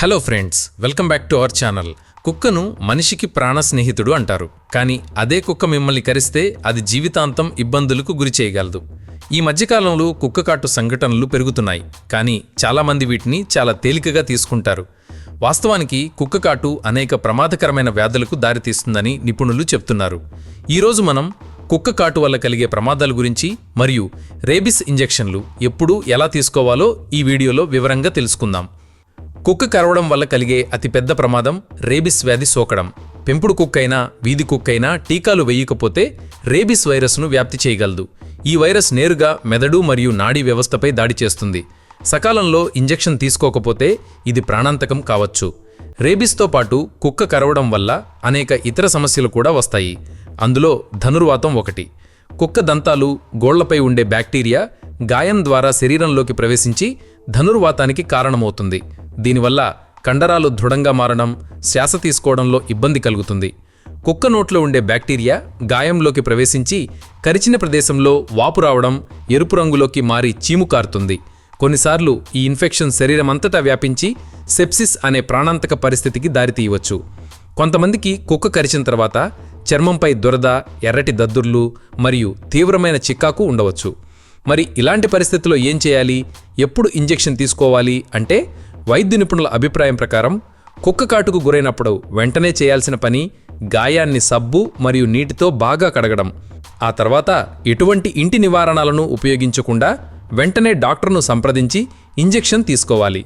Hello friends welcome back to our channel కుక్కను మనిషికి ప్రాణ స్నేహితుడు అంటారు. కానీ అదే కుక్క మిమ్మల్ని కరిస్తే అది జీవితాంతం ఇబ్బందులకు గురి చేయగలదు. ఈ మధ్యకాలంలో కుక్క కాటు సంఘటనలు పెరుగుతున్నాయి. కానీ చాలామంది వీటిని చాలా తేలికగా తీసుకుంటారు. వాస్తవానికి కుక్క కాటు అనేక ప్రమాదకరమైన వ్యాధులకు దారితీస్తుందని నిపుణులు చెప్తున్నారు. ఈరోజు మనం కుక్క కాటు వల్ల కలిగే ప్రమాదాల గురించి మరియు రేబిస్ ఇంజెక్షన్లు ఎప్పుడు ఎలా తీసుకోవాలో ఈ వీడియోలో వివరంగా తెలుసుకుందాం. కుక్క కరవడం వల్ల కలిగే అతిపెద్ద ప్రమాదం రేబిస్ వ్యాధి సోకడం. పెంపుడు కుక్కైనా వీధి కుక్కైనా టీకాలు వేయకపోతే రేబిస్ వైరస్ను వ్యాప్తి చేయగలదు. ఈ వైరస్ నేరుగా మెదడు మరియు నాడీ వ్యవస్థపై దాడి చేస్తుంది. సకాలంలో ఇంజెక్షన్ తీసుకోకపోతే ఇది ప్రాణాంతకం కావచ్చు. రేబిస్తో పాటు కుక్క కరవడం వల్ల అనేక ఇతర సమస్యలు కూడా వస్తాయి. అందులో ధనుర్వాతం ఒకటి. కుక్క దంతాలు గోళ్ళపై ఉండే బ్యాక్టీరియా గాయం ద్వారా శరీరంలోకి ప్రవేశించి ధనుర్వాతానికి కారణమవుతుంది. దీనివల్ల కండరాలు దృఢంగా మారడం శ్వాస తీసుకోవడంలో ఇబ్బంది కలుగుతుంది. కుక్క నోట్లో ఉండే బ్యాక్టీరియా గాయంలోకి ప్రవేశించి కరిచిన ప్రదేశంలో వాపు రావడం ఎరుపు రంగులోకి మారి చీము కారుతుంది. కొన్నిసార్లు ఈ ఇన్ఫెక్షన్ శరీరమంతటా వ్యాపించి సెప్సిస్ అనే ప్రాణాంతక పరిస్థితికి దారితీయవచ్చు కొంతమందికి కుక్క కరిచిన తర్వాత చర్మంపై దురద ఎర్రటి దద్దుర్లు మరియు తీవ్రమైన చిక్కాకు ఉండవచ్చు. మరి ఇలాంటి పరిస్థితిలో ఏం చేయాలి? ఎప్పుడు ఇంజెక్షన్ తీసుకోవాలి? అంటే వైద్య నిపుణుల అభిప్రాయం ప్రకారం కుక్క కాటుకు గురైనప్పుడు వెంటనే చేయాల్సిన పని గాయాన్ని సబ్బు మరియు నీటితో బాగా కడగడం. ఆ తర్వాత ఎటువంటి ఇంటి నివారణలను ఉపయోగించకుండా వెంటనే డాక్టర్ను సంప్రదించి ఇంజెక్షన్ తీసుకోవాలి.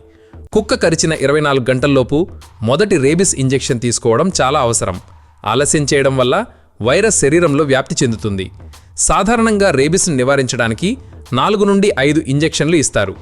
కుక్క కరిచిన ఇరవై నాలుగు గంటల్లోపు మొదటి రేబిస్ ఇంజెక్షన్ తీసుకోవడం చాలా అవసరం. ఆలస్యం చేయడం వల్ల వైరస్ శరీరంలో వ్యాప్తి చెందుతుంది. సాధారణంగా రేబిస్ని నివారించడానికి నాలుగు నుండి ఐదు ఇంజెక్షన్లు ఇస్తారు.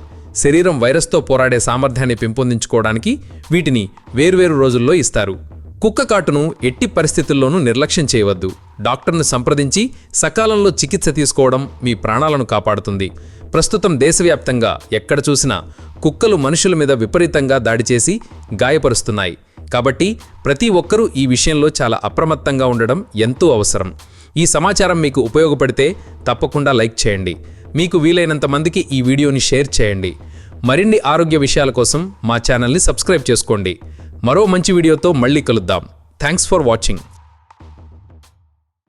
శరీరం వైరస్తో పోరాడే సామర్థ్యాన్ని పెంపొందించుకోవడానికి వీటిని వేర్వేరు రోజుల్లో ఇస్తారు. కుక్క కాటును ఎట్టి పరిస్థితుల్లోనూ నిర్లక్ష్యం చేయవద్దు. డాక్టర్ను సంప్రదించి సకాలంలో చికిత్స తీసుకోవడం మీ ప్రాణాలను కాపాడుతుంది. ప్రస్తుతం దేశవ్యాప్తంగా ఎక్కడ చూసినా కుక్కలు మనుషుల మీద విపరీతంగా దాడి చేసి గాయపరుస్తున్నాయి. కాబట్టి ప్రతి ఒక్కరూ ఈ విషయంలో చాలా అప్రమత్తంగా ఉండడం ఎంతో అవసరం. ఈ సమాచారం మీకు ఉపయోగపడితే తప్పకుండా లైక్ చేయండి. మీకు వీలైనంత మందికి ఈ వీడియోని షేర్ చేయండి. మరిన్ని ఆరోగ్య విషయాల కోసం మా ఛానల్ని సబ్స్క్రైబ్ చేసుకోండి. మరో మంచి వీడియోతో మళ్ళీ కలుద్దాం. Thanks for watching.